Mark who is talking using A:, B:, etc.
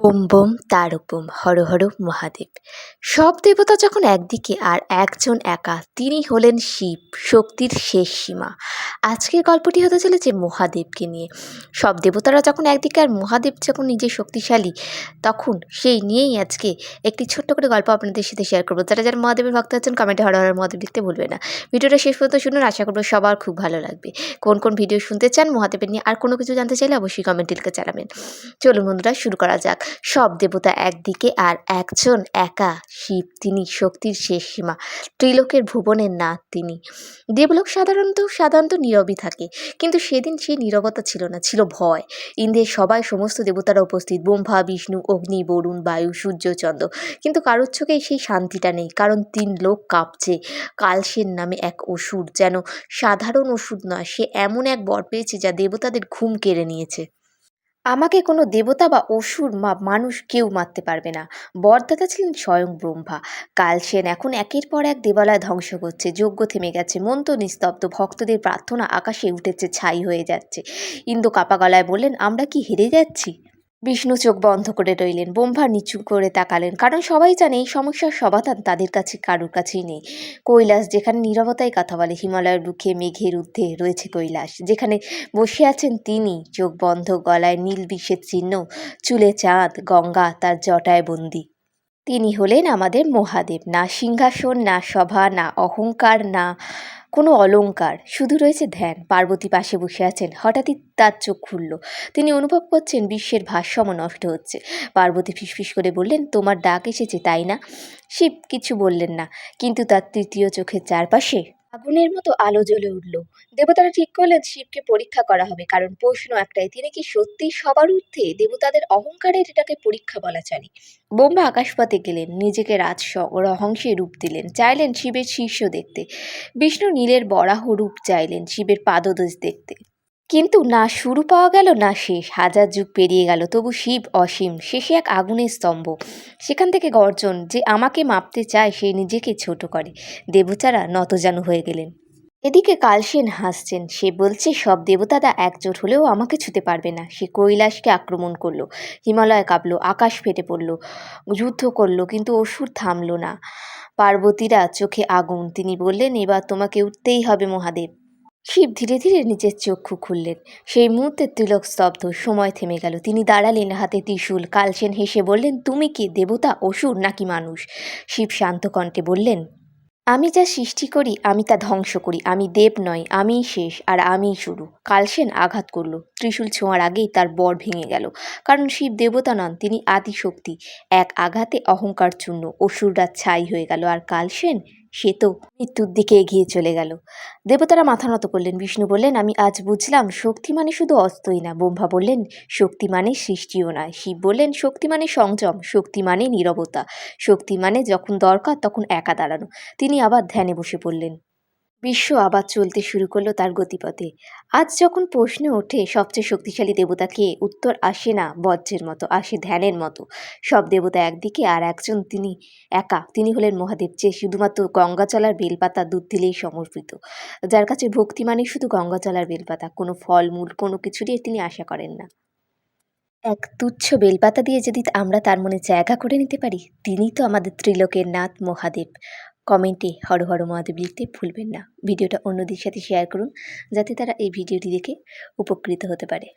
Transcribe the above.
A: Bomb বোম তারকবোম হর হর মহাদেব। সব দেবতা যখন একদিকে আর একজন একা, তিনি হলেন শিব, শক্তির শেষ সীমা। আজকের গল্পটি হতে চলেছে মহাদেবকে নিয়ে। সব দেবতারা যখন একদিকে আর মহাদেব যখন নিজে শক্তিশালী, তখন সেই নিয়েই আজকে একটি ছোট্ট করে গল্প আপনাদের সাথে শেয়ার করব। যারা যারা মহাদেবের ভক্ত আছেন কমেন্টে হর হর মহাদেব লিখতে ভুলবে না। ভিডিওটা শেষ পর্যন্ত শুনুন, আশা করব সবার খুব ভালো লাগবে। কোন কোন ভিডিও শুনতে চান, মহাদেবের নিয়ে আর কোনো কিছু জানতে চাইলে অবশ্যই কমেন্টে লিখে জানাবেন। চলুন বন্ধুরা, শুরু করা যাক। সব দেবতা একদিকে আর একজন একা, শিব তিনি শক্তির শেষ সীমা, ত্রিলোকের ভুবনের নাথ তিনি। দেবলোক সাধারণত সাধারণত নীরবই থাকে, কিন্তু সেদিন সেই নীরবতা ছিল না, ছিল ভয়। ইন্দ্রের সবাই সমস্ত দেবতারা উপস্থিত, ব্রহ্মা, বিষ্ণু, অগ্নি, বরুণ, বায়ু, সূর্য, চন্দ্র, কিন্তু কারোর চোখেই সেই শান্তিটা নেই, কারণ তিন লোক কাঁপছে। কালসের নামে এক অসুর, যেন সাধারণ ওষুধ নয়, সে এমন এক বর পেয়েছে যা দেবতাদের ঘুম কেড়ে নিয়েছে। আমাকে কোনো দেবতা বা অসুর বা মানুষ কেউ মারতে পারবে না। বরদাতা ছিলেন স্বয়ং ব্রহ্মা। কাল সেন এখন একের পর এক দেবালয় ধ্বংস করছে, যজ্ঞ থেমে গেছে মন তো নিস্তব্ধ, ভক্তদের প্রার্থনা আকাশে উঠেছে, ছাই হয়ে যাচ্ছে। ইন্দু কাপা গলায় বললেন, আমরা কি হেরে যাচ্ছি? বিষ্ণু চোখ বন্ধ করে রইলেন। ব্রহ্মা নিচু করে তাকালেন। কারণ সবাই জানে এই সমস্যার সমাধান তাদের কাছে কারুর কাছেই নেই। কৈলাস, যেখানে নিরবতায় কথা বলে, হিমালয়ের বুকে মেঘের ঊর্ধ্বে রয়েছে কৈলাস। যেখানে বসে আছেন তিনি, চোখ বন্ধ, গলায় নীল বিষের চিহ্ন, চুলে চাঁদ, গঙ্গা, তার জটায় বন্দি। তিনি হলেন আমাদের মহাদেব। না সিংহাসন, না সভা, না অহংকার, না কোনো অলঙ্কার শুধু রয়েছে ধ্যান। পার্বতী পাশে বসে আছেন। হঠাৎই তার চোখ খুলল। তিনি অনুভব করছেন বিশ্বের ভারসাম্য নষ্ট হচ্ছে। পার্বতী ফিসফিস করে বললেন, তোমার ডাক এসেছে, তাই না? শিব কিছু বললেন না, কিন্তু তার তৃতীয় চোখের চারপাশে আগুনের মতো আলো জ্বলে উঠল। দেবতারা ঠিক করলেন শিবকে পরীক্ষা করা হবে, কারণ প্রশ্ন একটাই, তিনি কি সত্যি সবার ঊর্ধ্বে দেবতাদের অহংকারের এটাকে পরীক্ষা বলা চলে বোম্বা আকাশপথে গেলেন, নিজেকে রাজ রহংসে রূপ দিলেন, চাইলেন শিবের শীর্ষ দেখতে। বিষ্ণু নীলের বরাহ রূপ চাইলেন, শিবের পাদদোষ দেখতে। কিন্তু না শুরু পাওয়া গেল, না শেষ। হাজার যুগ পেরিয়ে গেল, তবু শিব অসীম, শেষে এক আগুনের স্তম্ভ। সেখান থেকে গর্জন, যে আমাকে মাপতে চায়, সে নিজেকে ছোট করে। দেবতারা নতজানু হয়ে গেলেন। এদিকে কালসেন হাসছেন, সে বলছে, সব দেবতারা একজোট হলেও আমাকে ছুতে পারবে না। সে কৈলাসকে আক্রমণ করল, হিমালয় কাঁপলো, আকাশ ফেটে পড়ল, যুদ্ধ করল, কিন্তু অসুর থামলো না। পার্বতীরা চোখে আগুন, তিনি বললেন, এবার তোমাকে উঠতেই হবে মহাদেব। শিব ধীরে ধীরে নিজের চক্ষু খুললেন। সেই মুহূর্তে তিলক স্তব্ধ, সময় থেমে গেল। তিনি দাঁড়ালেন হাতে ত্রিশূল। কালসেন হেসে বললেন, তুমি কি দেবতা, অসুর নাকি মানুষ? শিব শান্ত কণ্ঠে বললেন, আমি যা সৃষ্টি করি, আমি তা ধ্বংস করি। আমি দেব নয় আমিই শেষ, আর আমিই শুরু। কালসেন আঘাত করল। ত্রিশূল ছোঁয়ার আগেই তার বর ভেঙে গেল। কারণ শিব দেবতা নন, তিনি আদিশক্তি। এক আঘাতে অহংকার চূর্ণ অসুররা ছাই হয়ে গেল। আর কালসেন সে তো মৃত্যুর দিকে এগিয়ে চলে গেল। দেবতারা মাথা নত করলেন। বিষ্ণু বললেন, আমি আজ বুঝলাম শক্তি মানে শুধু অস্ত্রই না। ব্রহ্মা বললেন, শক্তি মানে সৃষ্টিও না। শিব বললেন, শক্তি মানে সংযম, শক্তি মানে নিরবতা, শক্তি মানে যখন দরকার তখন একা দাঁড়ানো। তিনি আবার ধ্যানে বসে পড়লেন। বিশ্ব আবার চলতে শুরু করল তার গতিপথে। আজ যখন প্রশ্ন ওঠে, সবচেয়ে শক্তিশালী দেবতাকে উত্তর আসে না বজ্রের মতো, আসে ধ্যানের মতো। সব দেবতা একদিকে আর একজন তিনি একা। তিনি হলেন মহাদেব যে শুধুমাত্র গঙ্গাচলার বেলপাতা দুধ দিলেই সমর্পিত। যার কাছে ভক্তি মানে শুধু গঙ্গাচলার বেলপাতা। কোনো ফলমূল কোনো কিছুরই তিনি আশা করেন না। এক তুচ্ছ বেলপাতা দিয়ে যদি আমরা তার মনে জায়গা করে নিতে পারি, তিনি তো আমাদের ত্রিলোকের নাথ মহাদেব। কমেন্টে হর হর মহাদেব লিখতে ভুলবেন না। ভিডিওটা অন্যদের সাথে শেয়ার করুন, যাতে তারা এই ভিডিওটি দেখে উপকৃত হতে পারে।